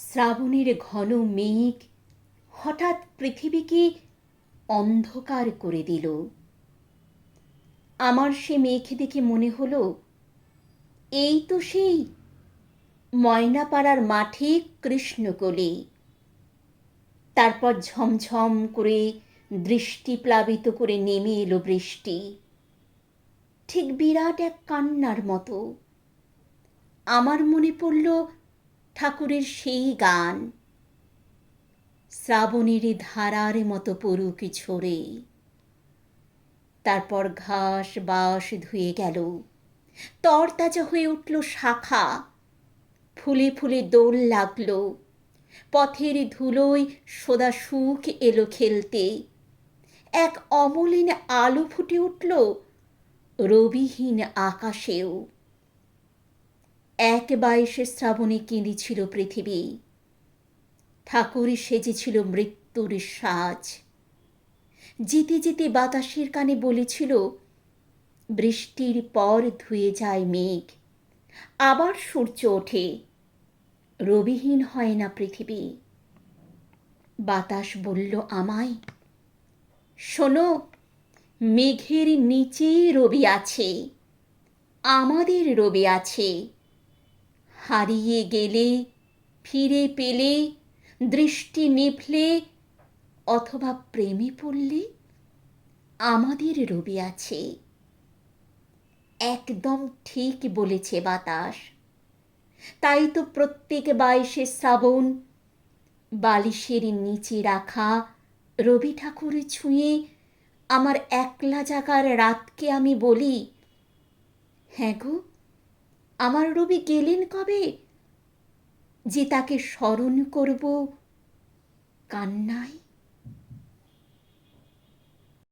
শ্রাবণের ঘন মেঘ হঠাৎ পৃথিবীকে অন্ধকার করে দিল। আমার সে মেঘ দেখে মনে হলো, এই তো সেই ময়নাপাড়ার মাঠে কৃষ্ণকলি। তারপর ঝমঝম করে দৃষ্টি প্লাবিত করে নেমে এলো বৃষ্টি। ঠিক বিরাট এক কান্নার মতো। আমার মনে পড়ল ঠাকুরের সেই গান। শ্রাবণের ধারার মতো পড়ুক ঝরে। তারপর ঘাস বাস ধুয়ে গেল। তরতাজা হয়ে উঠল শাখা। ফুলে ফুলে দোল লাগল। পথের ধুলোয় সোদা সুখ এলো খেলতে। এক অমলিন আলো ফুটে উঠল রবিহীন আকাশেও। এক বাইশে শ্রাবণে কেঁদেছিল পৃথিবী। ঠাকুর সেজেছিল মৃত্যুর সাজ। যেতে যেতে বাতাসের কানে বলেছিল, বৃষ্টির পর ধুয়ে যায় মেঘ, আবার সূর্য ওঠে, রবিহীন হয় না পৃথিবী। বাতাস বলল আমায়, শোনো, মেঘের নিচে রবি আছে, আমাদের রবি আছে হারিয়ে গেলে, ফিরে পেলে, দৃষ্টি নিভলে অথবা প্রেমে পড়লে আমাদের রবি আছে। একদম ঠিক বলেছে বাতাস। তাই তো প্রত্যেক বাইশে শ্রাবণ বালিশের নিচে রাখা রবি ঠাকুর ছুঁয়ে আমার একলা জাগার রাতকে আমি বলি হ্যাঁ গো আমার রবি গেলেন কবে? যে তাকে স্মরণ করব কান্নায়?